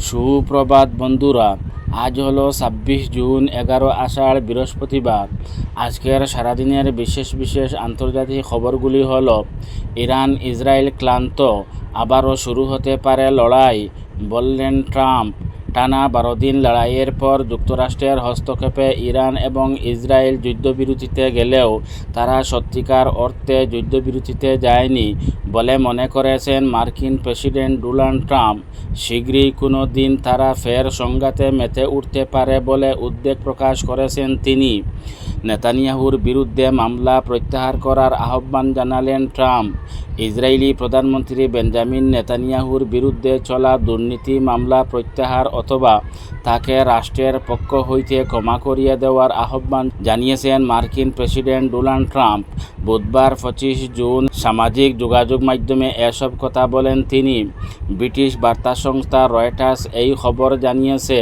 সুপ্রভাত বন্ধুরা, আজ হলো ছাব্বিশ জুন, এগারো আষাঢ়, বৃহস্পতিবার। আজকের সারাদিনের বিশেষ বিশেষ আন্তর্জাতিক খবরগুলি হল, ইরান, ইসরায়েল ক্লান্ত, আবারও শুরু হতে পারে লড়াই, বললেন ট্রাম্প। টানা বারো দিন লড়াইয়ের পর যুক্তরাষ্ট্রের হস্তক্ষেপে ইরান এবং ইসরায়েল যুদ্ধবিরতিতে গেলেও তারা সত্যিকার অর্থে যুদ্ধবিরতিতে যায়নি বলে মনে করেছেন মার্কিন প্রেসিডেন্ট ডোনাল্ড ট্রাম্প। শীঘ্রই কোনো দিন তারা ফের সংঘাতে মেতে উঠতে পারে বলে উদ্বেগ প্রকাশ করেছেন তিনি। নেতানিয়াহুর বিরুদ্ধে মামলা প্রত্যাহার করার আহ্বান জানালেন ট্রাম্প। ইসরায়েলি প্রধানমন্ত্রী বেঞ্জামিন নেতানিয়াহুর বিরুদ্ধে চলা দুর্নীতি মামলা প্রত্যাহার অথবা তাকে রাষ্ট্রের পক্ষ হইতে ক্ষমা করিয়ে দেওয়ার আহ্বান জানিয়েছেন মার্কিন প্রেসিডেন্ট ডোনাল্ড ট্রাম্প। বুধবার পঁচিশ জুন সামাজিক যোগাযোগ মাধ্যমে এসব কথা বলেন তিনি। ব্রিটিশ বার্তা সংস্থা রয়টার্স এই খবর জানিয়েছে।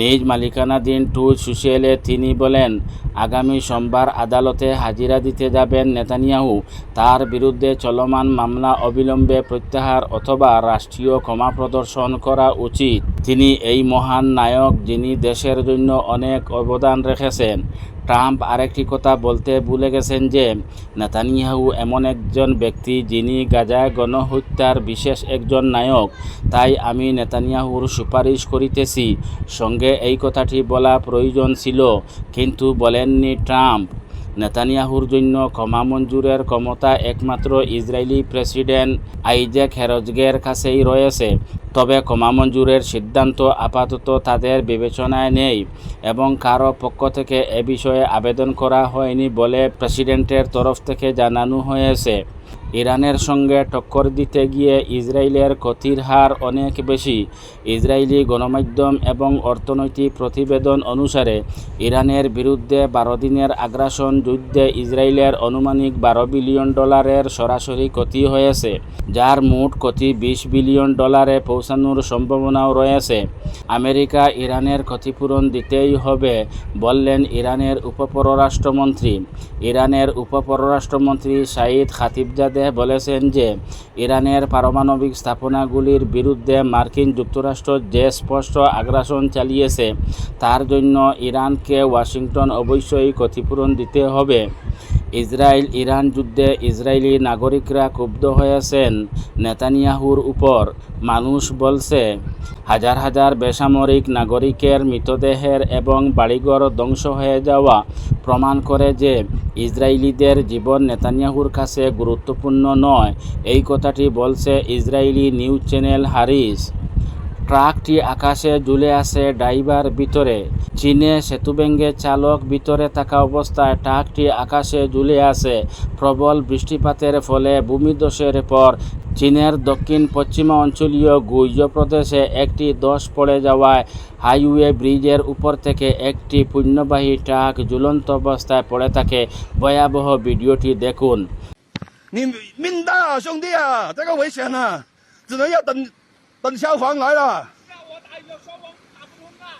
নিজ মালিকানাধীন টুইট সোশ্যালে তিনি বলেন, আগামী সোমবার আদালতে হাজিরা দিতে যাবেন নেতানিয়াহু। তার বিরুদ্ধে চলমান মামলা অবিলম্বে প্রত্যাহার অথবা রাষ্ট্রীয় ক্ষমা প্রদর্শন করা উচিত। তিনি এই মহান নায়ক যিনি দেশের জন্য অনেক অবদান রেখেছেন। ট্রাম্প আরেকটি কথা বলতে ভুলে গেছেন যে, নেতানিয়াহু এমন একজন ব্যক্তি যিনি গাজায় গণহত্যার বিশেষ একজন নায়ক। তাই আমি নেতানিয়াহুর সুপারিশ করিতেছি। সঙ্গে এই কথাটি বলা প্রয়োজন ছিল, কিন্তু বলেননি ট্রাম্প। নেতানিয়াহুর জন্য ক্ষমা মঞ্জুরের ক্ষমতা একমাত্র ইসরায়েলি প্রেসিডেন্ট আইজেক হেরজগের কাছেই রয়েছে। তবে ক্ষমা মঞ্জুরের সিদ্ধান্ত আপাতত তাদের বিবেচনায় নেই এবং কারও পক্ষ থেকে এ বিষয়ে আবেদন করা হয়নি বলে প্রেসিডেন্টের তরফ থেকে জানানো হয়েছে। ইরানের সঙ্গে টক্কর দিতে গিয়ে ইসরায়েলের ক্ষতির হার অনেক বেশি। ইসরায়েলি গণমাধ্যম এবং অর্থনৈতিক প্রতিবেদন অনুসারে, ইরানের বিরুদ্ধে বারো দিনের আগ্রাসন যুদ্ধে ইসরায়েলের আনুমানিক বারো বিলিয়ন ডলারের সরাসরি ক্ষতি হয়েছে, যার মোট ক্ষতি বিশ বিলিয়ন ডলারে পৌঁছানোর সম্ভাবনাও রয়েছে। আমেরিকা ইরানের ক্ষতিপূরণ দিতেই হবে বললেন ইরানের উপপররাষ্ট্রমন্ত্রী। ইরানের উপপররাষ্ট্রমন্ত্রী সাঈদ খাতিবজাদে বলেছেন যে, ইরানের পারমাণবিক স্থাপনাগুলির বিরুদ্ধে মার্কিন যুক্তরাষ্ট্র যে স্পষ্ট আগ্রাসন চালিয়েছে, তার জন্য ইরানকে ওয়াশিংটন অবশ্যই ক্ষতিপূরণ দিতে হবে। ইসরায়েল ইরান যুদ্ধে ইসরায়েলি নাগরিকরা ক্ষুব্ধ হয়েছেন নেতানিয়াহুর উপর মানুষ বলছে হাজার হাজার বেসামরিক নাগরিকের মৃতদেহের এবং বাড়িঘর ধ্বংস হয়ে যাওয়া প্রমাণ করে যে ইসরায়েলিদের জীবন নেতানিয়াহুর কাছে গুরুত্বপূর্ণ নয়। এই কথাটি বলছে ইসরায়েলি নিউজ চ্যানেল হারিস ট্রাকটি আকাশে ঝুলে আছে ড্রাইভার ভিতরে চীনে সেতুভেঙ্গে চালক ভিতরে থাকা অবস্থায় ট্রাকটি আকাশে ঝুলে আছে প্রবল বৃষ্টিপাতের ফলে ভূমিধসের পর চীনের দক্ষিণ পশ্চিমা অঞ্চলীয় গুইজ প্রদেশে একটি ধস পড়ে যাওয়ায় হাইওয়ে ব্রিজের উপর থেকে একটি পণ্যবাহী ট্রাক ঝুলন্ত অবস্থায় পড়ে থাকে ভয়াবহ ভিডিওটি দেখুন 你命大啊，兄弟啊，这个危险啊，只能要等 等消防来了。那我打一个消防打不通啊！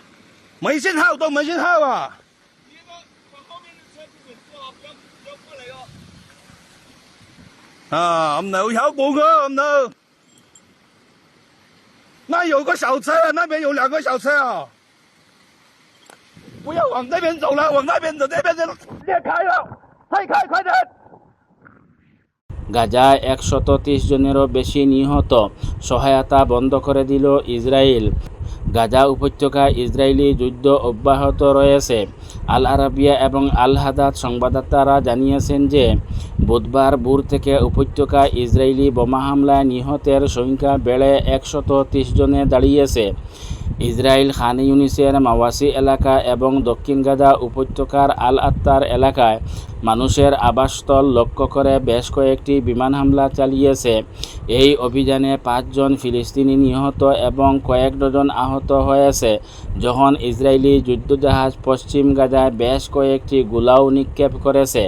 没信号都没信号啊！后面的车啊，不要不要过来哦。啊，我们有有报告，我们那有个小车，那边有两个小车啊。不要往那边走了，往那边走，那边就裂开了，快开，快点！গাজায় একশত তিরিশ জনেরও বেশি নিহত। সহায়তা বন্ধ করে দিল ইসরায়েল। গাজা উপত্যকায় ইসরায়েলি যুদ্ধ অব্যাহত রয়েছে। আল আরাবিয়া এবং আল হাদাদ সংবাদদাতারা জানিয়েছেন যে, বুধবার ভোর থেকে উপত্যকায় ইসরায়েলি বোমা হামলায় নিহতের সংখ্যা বেড়ে একশত তিরিশ জনে দাঁড়িয়েছে। ইসরায়েল খান ইউনিসের মাওয়াসি এলাকা এবং দক্ষিণ গাজা উপত্যকার আল আত্তার এলাকায় মানুষের আবাসস্থল লক্ষ্য করে বেশ কয়েকটি বিমান হামলা চালিয়েছে। এই অভিযানে পাঁচজন ফিলিস্তিনি নিহত এবং কয়েক ডজন আহত হয়েছে। যখন ইসরায়েলি যুদ্ধজাহাজ পশ্চিম গাজায় বেশ কয়েকটি গোলাও নিক্ষেপ করেছে।